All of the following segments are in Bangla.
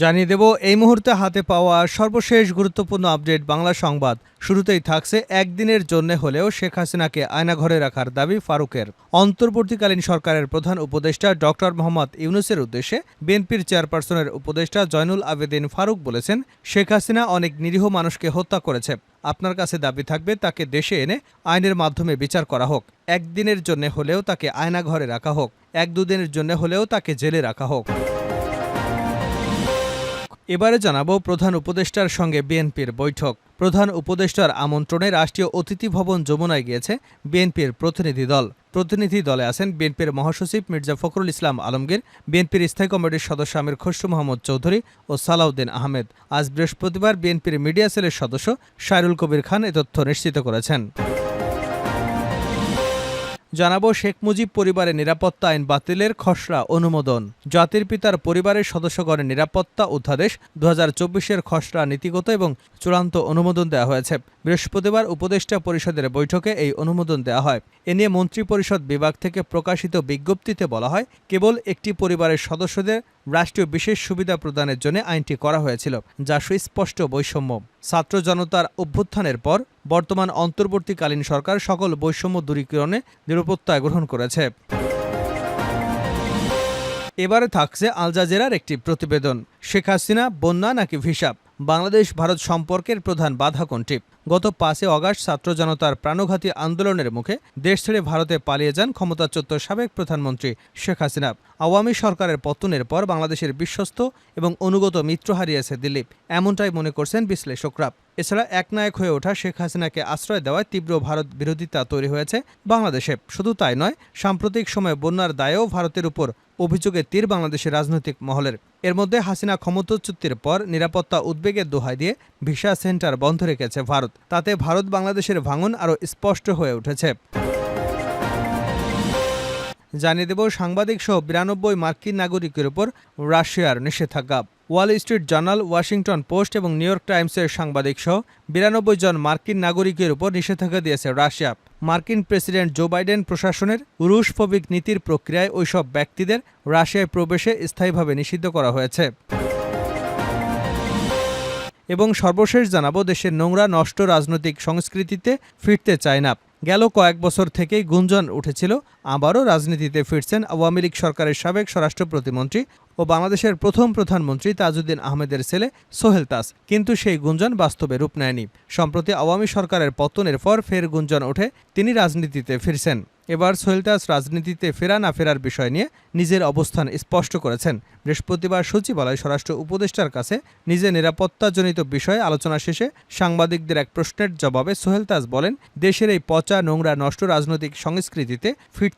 জানিয়ে দেব, এই মুহূর্তে হাতে পাওয়া সর্বশেষ গুরুত্বপূর্ণ আপডেট বাংলা সংবাদ। শুরুতেই থাকছে একদিনের জন্য হলেও শেখ হাসিনাকে আয়নাঘরে রাখার দাবি ফারুকের। অন্তর্বর্তীকালীন সরকারের প্রধান উপদেষ্টা ডক্টর মোহাম্মদ ইউনুসের উদ্দেশ্যে বিএনপির চেয়ারপারসনের উপদেষ্টা জয়নুল আবেদিন ফারুক বলেছেন, শেখ হাসিনা অনেক নিরীহ মানুষকে হত্যা করেছে। আপনার কাছে দাবি থাকবে, তাকে দেশে এনে আইনের মাধ্যমে বিচার করা হোক। একদিনের জন্য হলেও তাকে আয়নাঘরে রাখা হোক। এক দুদিনের জন্য হলেও তাকে জেলে রাখা হোক। এবারে জানাব প্রধান উপদেষ্টার সঙ্গে বিএনপির বৈঠক। প্রধান উপদেষ্টার আমন্ত্রণে রাষ্ট্রীয় অতিথি ভবন যমুনায় গিয়েছে বিএনপির প্রতিনিধি দল। প্রতিনিধি দলে আছেন বিএনপির মহাসচিব মির্জা ফখরুল ইসলাম আলমগীর, বিএনপির স্থায়ী কমিটির সদস্য আমির খসরু মোহাম্মদ চৌধুরী ও সালাউদ্দিন আহমেদ। আজ বৃহস্পতিবার বিএনপির মিডিয়া সেলের সদস্য শায়রুল কবির খান এ তথ্য নিশ্চিত করেছেন। জানাব শেখ মুজিব পরিবারের নিরাপত্তা আইন বাতিলের খসড়া অনুমোদন। জাতির পিতার পরিবারের সদস্যগণের নিরাপত্তা অধ্যাদেশ দু হাজার খসড়া নীতিগত এবং চূড়ান্ত অনুমোদন দেওয়া হয়েছে। বৃহস্পতিবার উপদেষ্টা পরিষদের বৈঠকে এই অনুমোদন দেওয়া হয়। এ নিয়ে মন্ত্রিপরিষদ বিভাগ থেকে প্রকাশিত বিজ্ঞপ্তিতে বলা হয়, কেবল একটি পরিবারের সদস্যদের রাষ্ট্রীয় বিশেষ সুবিধা প্রদানের জন্য আইনটি করা হয়েছিল, যা সুস্পষ্ট বৈষম্য। ছাত্র জনতার অভ্যুত্থানের পর বর্তমান অন্তর্বর্তীকালীন সরকার সকল বৈষম্য দূরীকরণে নিরাপত্তায় গ্রহণ করেছে। এবারে থাকছে আলজাজেরার একটি প্রতিবেদন। শেখ হাসিনা, বন্যা নাকি ভিসাব বাংলাদেশ ভারত সম্পর্কের প্রধান বাধা কোনটি গত পাঁচে অগাস্ট ছাত্র জনতার প্রাণঘাতী আন্দোলনের মুখে দেশ ছেড়ে ভারতে পালিয়ে যান ক্ষমতাচ্যুত সাবেক প্রধানমন্ত্রী শেখ হাসিনা। আওয়ামী সরকারের পতনের পর বাংলাদেশের বিশ্বস্ত এবং অনুগত মিত্র হারিয়েছে দিলীপ এমনটাই মনে করছেন বিশ্লেষকরা। এছাড়া একনায়ক হয়ে ওঠা শেখ হাসিনাকে আশ্রয় দেওয়ায় তীব্র ভারত বিরোধিতা তৈরি হয়েছে বাংলাদেশে। শুধু তাই নয়, সাম্প্রতিক সময়ে বন্যার দায়েও ভারতের উপর অভিযোগের তীর বাংলাদেশের রাজনৈতিক মহলের। এর মধ্যে হাসিনা ক্ষমতাচ্যুতির পর নিরাপত্তা উদ্বেগের দোহাই দিয়ে ভিসা সেন্টার বন্ধ রেখেছে ভারত। তাতে ভারত বাংলাদেশের ভাঙন আরও স্পষ্ট হয়ে উঠেছে। জানিয়ে দেব সাংবাদিক সহ বিরানব্বই মার্কিন নাগরিকের উপর রাশিয়ার নিষেধাজ্ঞা। Wall Street Journal, Washington Post এবং নিউ ইয়র্ক টাইমসের সাংবাদিক সহ বিরানব্বই জন মার্কিন নাগরিকের উপর নিষেধাজ্ঞা দিয়েছে রাশিয়া। মার্কিন প্রেসিডেন্ট জো বাইডেন প্রশাসনের রুশফবিক নীতির প্রক্রিয়ায় ওইসব ব্যক্তিদের রাশিয়ায় প্রবেশে স্থায়ীভাবে নিষিদ্ধ করা হয়েছে। এবং সর্বশেষ জানাব, দেশের নোংরা, নষ্ট রাজনৈতিক সংস্কৃতিতে ফিরতে চায় না। গেল কয়েক বছর থেকেই গুঞ্জন উঠেছিল আবারও রাজনীতিতে ফিরছেন আওয়ামী লীগ সরকারের সাবেক স্বরাষ্ট্র প্রতিমন্ত্রী ও বাংলাদেশের প্রথম প্রধানমন্ত্রী তাজউদ্দিন আহমেদের ছেলে সোহেল তাস কিন্তু সেই গুঞ্জন বাস্তবে রূপ নেয়নি। সম্প্রতি আওয়ামী সরকারের পতনের পর ফের গুঞ্জন ওঠে তিনি রাজনীতিতে ফিরছেন। এবার সোহেলতাস রাজনীতিতে ফেরা না ফেরার বিষয় নিয়ে নিজের অবস্থান স্পষ্ট করেছেন। বৃহস্পতিবার সচিবালয় স্বরাষ্ট্র উপদেষ্টার কাছে নিজের নিরাপত্তাজনিত বিষয়ে আলোচনা শেষে সাংবাদিকদের এক প্রশ্নের জবাবে সোহেল সোহেলতাজ বলেন, দেশের এই পচা নোংরা নষ্ট রাজনৈতিক সংস্কৃতিতে ফিরতে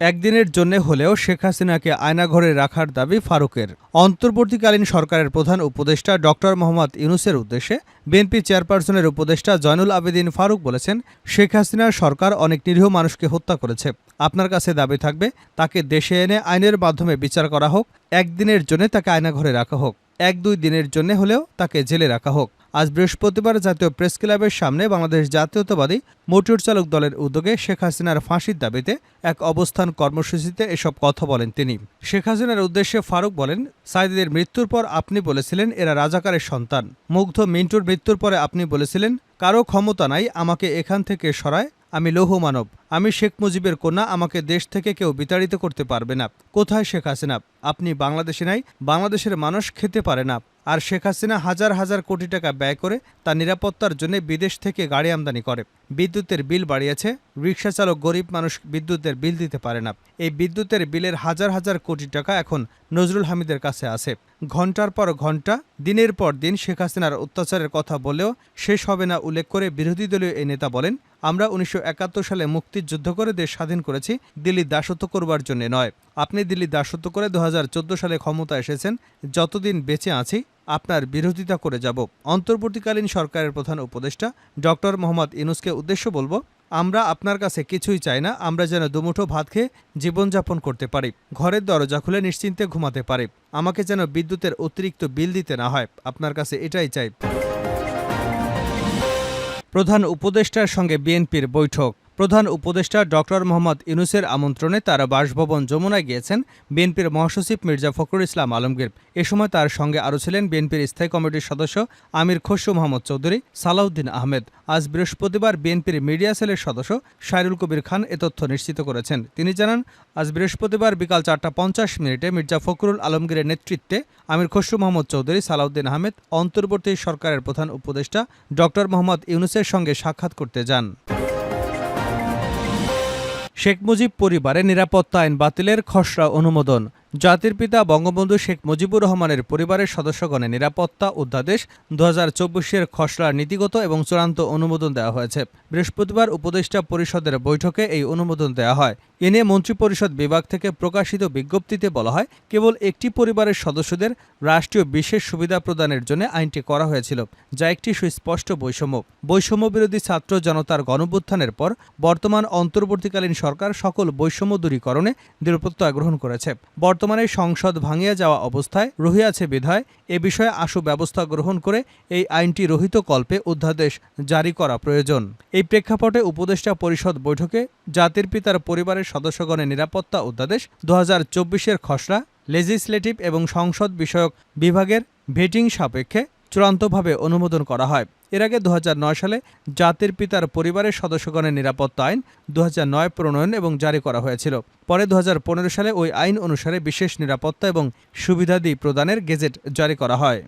একদিনের জন্য হলেও শেখ হাসিনাকে আয়নাঘরে রাখার দাবি ফারুকের। অন্তর্বর্তীকালীন সরকারের প্রধান উপদেষ্টা ডক্টর মোহাম্মদ ইউনুসের উদ্দেশ্যে বিএনপি চেয়ারপারসনের উপদেষ্টা জয়নুল আবেদিন ফারুক বলেছেন, শেখ হাসিনার সরকার অনেক নিরীহ মানুষকে হত্যা করেছে। আপনার কাছে দাবি থাকবে, তাকে দেশে এনে আইনের মাধ্যমে বিচার করা হোক, একদিনের জন্য তাকে আয়নাঘরে রাখা হোক, এক দুই দিনের জন্য হলেও তাকে জেলে রাখা হোক। আজ বৃহস্পতিবার জাতীয় প্রেস ক্লাবের সামনে বাংলাদেশ জাতীয়তাবাদী মোটর চালক দলের উদ্যোগে শেখ হাসিনার ফাঁসির দাবিতে এক অবস্থান কর্মসূচিতে এসব কথা বলেন তিনি। শেখ হাসিনার উদ্দেশ্যে ফারুক বলেন সাইদিদের মৃত্যুর পর আপনি বলেছিলেন এরা রাজাকারের সন্তান। মুগ্ধ মিন্টুর মৃত্যুর পরে আপনি বলেছিলেন, কারও ক্ষমতা নাই, আমাকে এখান থেকে সরায় আমি লৌহ মানব। আমি শেখ মুজিবের কন্যা, আমাকে দেশ থেকে কেউ বিতাড়িত করতে পারবে না। কোথায় শেখ হাসিনা? আপনি বাংলাদেশে নাই, বাংলাদেশের মানুষ খেতে পারে না। আর শেখ হাসিনা হাজার হাজার কোটি টাকা ব্যয় করে তার নিরাপত্তার জন্য বিদেশ থেকে গাড়ি আমদানি করে। বিদ্যুতের বিল বাড়িয়েছে রিক্সা চালক গরিব মানুষ বিদ্যুতের বিল দিতে পারে না। এই বিদ্যুতের বিলের হাজার হাজার কোটি টাকা এখন নজরুল হামিদের কাছে আছে। ঘণ্টার পর ঘণ্টা দিনের পর দিন শেখ হাসিনার অত্যাচারের কথা বলেও শেষ হবে না উল্লেখ করে বিরোধী দলীয় এই নেতা বলেন আমরা উনিশশো একাত্তর সালে মুক্তির যুদ্ধ করে দেশ স্বাধীন করেছি, দিল্লি দাসত্ব করবার জন্য নয়। আপনি দিল্লি দাসত্ব করে দু হাজার চোদ্দ সালে ক্ষমতা এসেছেন, যতদিন বেঁচে আছি, আপনার বিরোধিতা করে যাব। অন্তর্বর্তীকালীন সরকারের প্রধান উপদেষ্টা ডক্টর মোহাম্মদ ইনুসকে উদ্দেশ্য বলব, আমরা আপনার কাছে কিছুই চাই না, আমরা যেন দুমুঠো ভাত খেয়ে জীবনযাপন করতে পারি। ঘরের দরজা খুলে নিশ্চিন্তে ঘুমাতে পারি। আমাকে যেন বিদ্যুতের অতিরিক্ত বিল দিতে না হয়, আপনার কাছে এটাই চাই। প্রধান উপদেষ্টার সঙ্গে বিএনপির বৈঠক। প্রধান উপদেষ্টা ডক্টর মোহাম্মদ ইউনুসের আমন্ত্রণে তার বাসভবন যমুনায় গিয়েছেন বিএনপির মহাসচিব মির্জা ফখরুল ইসলাম আলমগীর। এ সময় তার সঙ্গে আরও ছিলেন বিএনপির স্থায়ী কমিটির সদস্য আমির খসরু মোহাম্মদ চৌধুরী, সালাউদ্দিন আহমেদ। আজ বৃহস্পতিবার বিএনপির মিডিয়া সেলের সদস্য সাইরুল কবির খান এ তথ্য নিশ্চিত করেছেন। তিনি জানান, আজ বৃহস্পতিবার বিকাল চারটা পঞ্চাশ মিনিটে মির্জা ফখরুল আলমগীরের নেতৃত্বে আমির খসরু মোহাম্মদ চৌধুরী, সালাউদ্দিন আহমেদ অন্তর্বর্তী সরকারের প্রধান উপদেষ্টা ডক্টর মোহাম্মদ ইউনুসের সঙ্গে সাক্ষাৎ করতে যান। শেখ মুজিব পরিবারে নিরাপত্তা আইন বাতিলের খসড়া অনুমোদন। জাতির পিতা বঙ্গবন্ধু শেখ মুজিবুর রহমানের পরিবারের সদস্যগণের নিরাপত্তা অধ্যাদেশ দু হাজার চব্বিশের খসড়ার নীতিগত এবং চূড়ান্ত অনুমোদন দেওয়া হয়েছে। বৃহস্পতিবার উপদেষ্টা পরিষদের বৈঠকে এই অনুমোদন দেওয়া হয়। এ নিয়ে মন্ত্রিপরিষদ বিভাগ থেকে প্রকাশিত বিজ্ঞপ্তিতে বলা হয়, কেবল একটি পরিবারের সদস্যদের রাষ্ট্রীয় বিশেষ সুবিধা প্রদানের জন্য আইনটি করা হয়েছিল, যা একটি সুস্পষ্ট বৈষম্য। বৈষম্য বিরোধী ছাত্র জনতার গণভ্যুত্থানের পর বর্তমান অন্তর্বর্তীকালীন সরকার সকল বৈষম্য দূরীকরণে দৃঢ়প্রত্যয় গ্রহণ করেছে। বর্তমানে সংসদ ভাঙিয়া যাওয়া অবস্থায় রহিয়াছে বিধায়, এ বিষয়ে আশু ব্যবস্থা গ্রহণ করে এই আইনটি রহিত কল্পে অধ্যাদেশ জারি করা প্রয়োজন। এই প্রেক্ষাপটে উপদেষ্টা পরিষদ বৈঠকে জাতির পিতার পরিবারের সদস্যগণের নিরাপত্তা অধ্যাদেশ দু হাজার খসড়া, লেজিসলেটিভ এবং সংসদ বিষয়ক বিভাগের ভেটিং সাপেক্ষে চূড়ান্তভাবে অনুমোদন করা হয়। এর আগে দু হাজার নয় সালে জাতির পিতার পরিবারের সদস্যগণের নিরাপত্তা আইন দু হাজার নয় প্রণয়ন এবং জারি করা হয়েছিল। পরে দু হাজার পনেরো সালে ওই আইন অনুসারে বিশেষ নিরাপত্তা এবং সুবিধাদি প্রদানের গেজেট জারি করা হয়।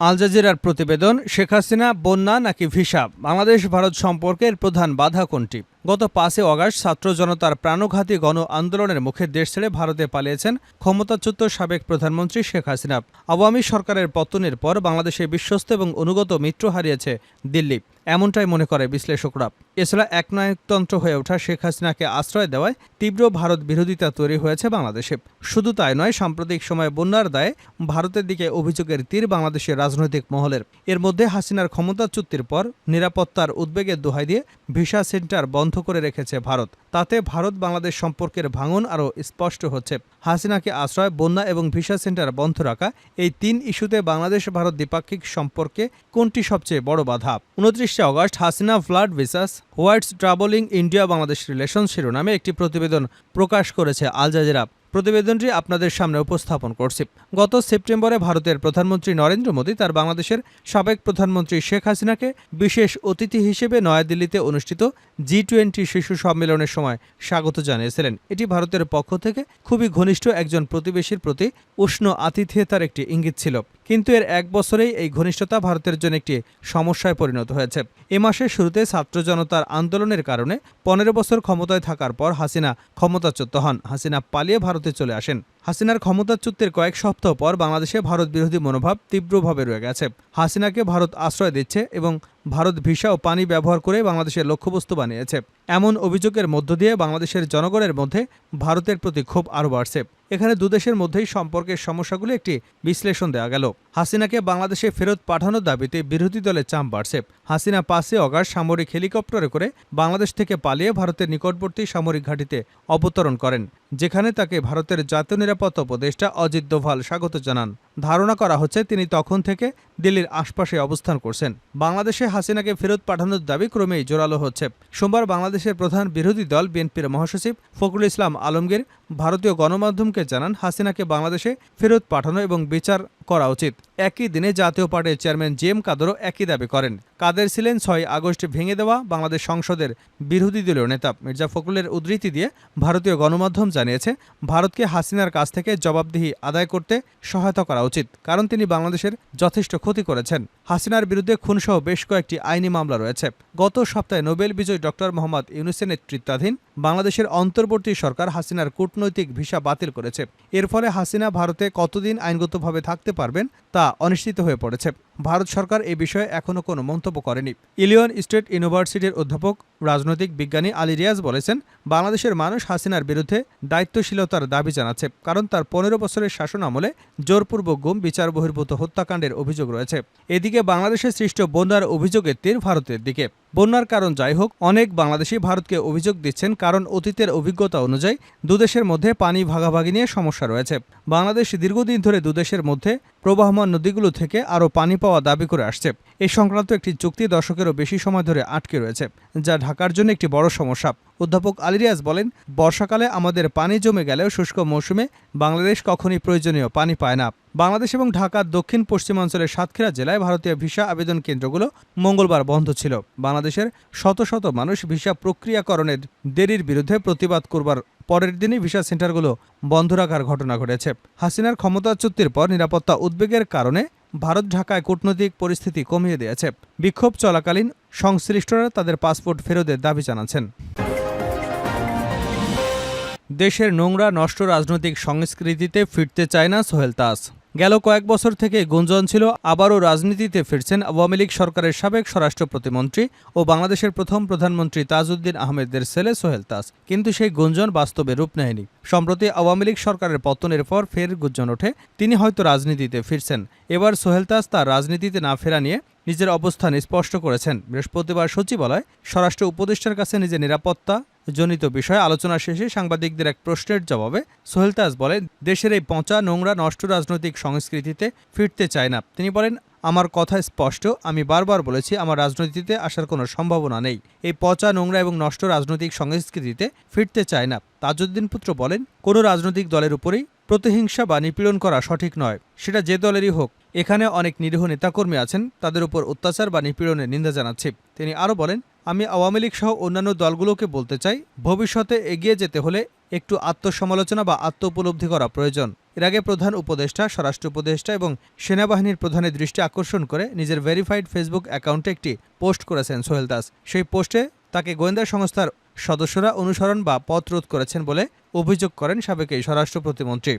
আল জাজিরার প্রতিবেদন, শেখ হাসিনা, বন্যা নাকি ভিসা? বাংলাদেশ ভারত সম্পর্কের প্রধান বাধা কোনটি? গত পাঁচই অগাস্ট ছাত্র জনতার প্রাণঘাতী গণ আন্দোলনের মুখে দেশ ছেড়ে ভারতে পালিয়েছেন ক্ষমতাচ্যুত সাবেক প্রধানমন্ত্রী শেখ হাসিনা। আওয়ামী সরকারের পতনের পর বাংলাদেশে বিশ্বস্ত এবং অনুগত মিত্র হারিয়েছে দিল্লি। এমনটাই মনে করে বিশ্লেষকরা। এছাড়া একনায়কতন্ত্র হয়ে ওঠা শেখ হাসিনাকে আশ্রয় দেওয়ায় তীব্র ভারত বিরোধিতা তৈরি হয়েছে বাংলাদেশে। শুধু তাই নয়, সাম্প্রতিক সময়ে বন্যার দায়ে ভারতের দিকে অভিযোগের তীর বাংলাদেশের রাজনৈতিক মহলের। এর মধ্যে হাসিনার ক্ষমতাচ্যুতির পর নিরাপত্তার উদ্বেগের দোহাই দিয়ে ভিসা সেন্টার বন্ধ করে রেখেছে ভারত। তাতে ভারত বাংলাদেশ সম্পর্কের ভাঙন আরও স্পষ্ট হচ্ছে। হাসিনাকে আশ্রয়, বন্যা এবং ভিসা সেন্টার বন্ধ রাখা এই তিন ইস্যুতে বাংলাদেশ ভারত দ্বিপাক্ষিক সম্পর্কে কোনটি সবচেয়ে বড় বাধা? উনত্রিশে August, Hasina flood visas, whites traveling India Bangladesh relation শিরোনামে একটি প্রতিবেদন প্রকাশ করেছে আল জাজিরা। প্রতিবেদনটি আপনাদের সামনে উপস্থাপন করছি। গত সেপ্টেম্বরে ভারতের প্রধানমন্ত্রী নরেন্দ্র মোদী তার বাংলাদেশের সাবেক প্রধানমন্ত্রী শেখ হাসিনাকে বিশেষ অতিথি হিসেবে নয়াদিল্লিতে অনুষ্ঠিত জি টোয়েন্টি শিশু সম্মেলনের সময় স্বাগত জানিয়েছিলেন। এটি ভারতের পক্ষ থেকে খুবই ঘনিষ্ঠ একজন প্রতিবেশীর প্রতি উষ্ণ আতিথেয়তার একটি ইঙ্গিত ছিল। কিন্তু এর এক বছরেই এই ঘনিষ্ঠতা ভারতের জন্য একটি সমস্যায় পরিণত হয়েছে। এ মাসের শুরুতে ছাত্র জনতার আন্দোলনের কারণে পনেরো বছর ক্ষমতায় থাকার পর হাসিনা ক্ষমতাচ্যুত হন। হাসিনা পালিয়ে ভারতে চলে আসেন। হাসিনার ক্ষমতাচ্যুতের কয়েক সপ্তাহ পর বাংলাদেশে ভারত বিরোধী মনোভাব তীব্রভাবে রয়ে গেছে। হাসিনাকে ভারত আশ্রয় দিচ্ছে এবং ভারত ভিসা ও পানি ব্যবহার করে বাংলাদেশের লক্ষ্যবস্তু বানিয়েছে। এমন অভিযোগের মধ্য দিয়ে বাংলাদেশের জনগণের মধ্যে ভারতের প্রতি ক্ষোভ আরও বাড়ছে। এখানে দুদেশের মধ্যেই সম্পর্কের সমস্যাগুলো একটি বিশ্লেষণ দেওয়া গেল। হাসিনাকে বাংলাদেশে ফেরত পাঠানোর দাবিতে বিরোধী দলের চাপ বাড়ছে। হাসিনা পাঁচে অগাস্ট সামরিক হেলিকপ্টারে করে বাংলাদেশ থেকে পালিয়ে ভারতের নিকটবর্তী সামরিক ঘাঁটিতে অবতরণ করেন, যেখানে তাকে ভারতের জাতীয় নিরাপত্তা উপদেষ্টা অজিত দোভাল স্বাগত জানান। ধারণা করা হচ্ছে তিনি তখন থেকে দিল্লির আশপাশে অবস্থান করছেন। বাংলাদেশে হাসিনাকে ফেরত পাঠানোর দাবি ক্রমেই জোরালো হচ্ছে। সোমবার বাংলাদেশের প্রধান বিরোধী দল বিএনপির মহাসচিব ফখরুল ইসলাম আলমগীর ভারতীয় গণমাধ্যমকে জানান, হাসিনাকে বাংলাদেশে ফেরত পাঠানো এবং বিচার করা উচিত। একই দিনে জাতীয় পার্টির চেয়ারম্যান জে এম কাদেরও একই দাবি করেন। কাদের ছিলেন ছয় আগস্ট ভেঙে দেওয়া বাংলাদেশ সংসদের বিরোধী দলীয় নেতা মির্জা ফখরুলের উদ্ধৃতি দিয়ে ভারতীয় গণমাধ্যম জানিয়েছে, ভারতকে হাসিনার কাছ থেকে জবাবদিহি আদায় করতে সহায়তা করা উচিত, কারণ তিনি বাংলাদেশের যথেষ্ট ক্ষতি করেছেন। হাসিনার বিরুদ্ধে খুনসহ বেশ কয়েকটি আইনি মামলা রয়েছে। গত সপ্তাহে নোবেল বিজয়ী ডক্টর মোহাম্মদ ইউনুসের নেতৃত্বাধীন বাংলাদেশের অন্তর্বর্তী সরকার হাসিনার কূটনৈতিক ভিসা বাতিল করেছে। এর ফলে হাসিনা ভারতে কতদিন আইনগতভাবে থাকতে পারবেন তা অনিশ্চিত হয়ে পড়েছে। ভারত সরকার এ বিষয়ে এখনও কোনো মন্তব্য করেনি। ইলিয়ন স্টেট ইউনিভার্সিটির অধ্যাপক, রাজনৈতিক বিজ্ঞানী আলী রিয়াজ বলেছেন, বাংলাদেশের মানুষ হাসিনার বিরুদ্ধে দায়িত্বশীলতার দাবি জানাচ্ছে, কারণ তার পনেরো বছরের শাসন আমলে জোরপূর্বক গুম, বিচার বহির্ভূত হত্যাকাণ্ডের অভিযোগ রয়েছে। এদিকে বাংলাদেশে সৃষ্ট বন্যার অভিযোগের তীর ভারতের দিকে। বন্যার কারণ যাই হোক, অনেক বাংলাদেশি ভারতকে অভিযোগ দিচ্ছেন, কারণ অতীতের অভিজ্ঞতা অনুযায়ী দুদেশের মধ্যে পানি ভাগাভাগি নিয়ে সমস্যা রয়েছে। বাংলাদেশ দীর্ঘদিন ধরে দুদেশের মধ্যে প্রবাহমান নদীগুলো থেকে আরও পানি পাওয়া দাবি করে আসছে। এ সংক্রান্ত একটি চুক্তি দশকেরও বেশি সময় ধরে আটকে রয়েছে, যা ঢাকার জন্য একটি বড় সমস্যা। অধ্যাপক আলিরিয়াজ বলেন, বর্ষাকালে আমাদের পানি জমে গেলেও শুষ্ক মৌসুমে বাংলাদেশ কখনই প্রয়োজনীয় পানি পায় না। বাংলাদেশ এবং ঢাকার দক্ষিণ পশ্চিমাঞ্চলের সাতক্ষীরা জেলায় ভারতীয় ভিসা আবেদন কেন্দ্রগুলো মঙ্গলবার বন্ধ ছিল। বাংলাদেশের শত শত মানুষ ভিসা প্রক্রিয়াকরণের দেরির বিরুদ্ধে প্রতিবাদ করবার পরের দিনই ভিসা সেন্টারগুলো বন্ধ রাখার ঘটনা ঘটেছে। হাসিনার ক্ষমতাচ্যুতির পর নিরাপত্তা উদ্বেগের কারণে ভারত ঢাকায় কূটনৈতিক পরিস্থিতি কমিয়ে দিয়েছে। বিক্ষোভ চলাকালীন সংশ্লিষ্টরা তাদের পাসপোর্ট ফেরতের দাবি জানাচ্ছেন। দেশের নোংরা নষ্ট রাজনৈতিক সংস্কৃতিতে ফিরতে চায় না সোহেল তাস। গেল কয়েক বছর থেকে গুঞ্জন ছিল, আবারও রাজনীতিতে ফিরছেন আওয়ামী লীগ সরকারের সাবেক স্বরাষ্ট্র প্রতিমন্ত্রী ও বাংলাদেশের প্রথম প্রধানমন্ত্রী তাজউদ্দিন আহমেদের ছেলে সোহেল তাস। কিন্তু সেই গুঞ্জন বাস্তবে রূপ নেয়নি। সম্প্রতি আওয়ামী লীগ সরকারের পতনের পর ফের গুঞ্জন ওঠে, তিনি হয়তো রাজনীতিতে ফিরছেন। এবার সোহেল তাস তার রাজনীতিতে না ফেরা নিয়ে নিজের অবস্থান স্পষ্ট করেছেন। বৃহস্পতিবার সচিবালয় স্বরাষ্ট্র উপদেষ্টার কাছে নিজের নিরাপত্তা জনিত বিষয়ে আলোচনা শেষে সাংবাদিকদের এক প্রশ্নের জবাবে সোহেল তাজ বলেন, দেশের এই পচা নোংরা নষ্ট রাজনৈতিক সংস্কৃতিতে ফিরতে চায় না। তিনি বলেন, আমার কথা স্পষ্ট, আমি বারবার বলেছি, আমার রাজনীতিতে আসার কোনো সম্ভাবনা নেই। এই পচা, নোংরা এবং নষ্ট রাজনৈতিক সংস্কৃতিতে ফিরতে চায় না। তাজউদ্দিন পুত্র বলেন, কোনো রাজনৈতিক দলের উপরেই প্রতিহিংসা বা নিপীড়ন করা সঠিক নয়। সেটা যে দলেরই হোক। এখানে অনেক নিরীহ নেতাকর্মী আছেন, তাদের উপর অত্যাচার বা নিপীড়নের নিন্দা জানাচ্ছি। তিনি আরও বলেন আমি আওয়ামী লীগ সহ অন্যান্য দলগুলোকে বলতে চাই, ভবিষ্যতে এগিয়ে যেতে হলে একটু আত্মসমালোচনা বা আত্ম উপলব্ধি করা প্রয়োজন। এর আগে প্রধান উপদেষ্টা, স্বরাষ্ট্র উপদেষ্টা এবং সেনাবাহিনীর প্রধানের দৃষ্টি আকর্ষণ করে নিজের ভেরিফাইড ফেসবুক অ্যাকাউন্টে একটি পোস্ট করেছেন সোহেল দাস। সেই পোস্টে তাকে গোয়েন্দা সংস্থার সদস্যরা অনুসরণ বা পথরোধ করেছেন বলে অভিযোগ করেন সাবেক এই স্বরাষ্ট্র প্রতিমন্ত্রী।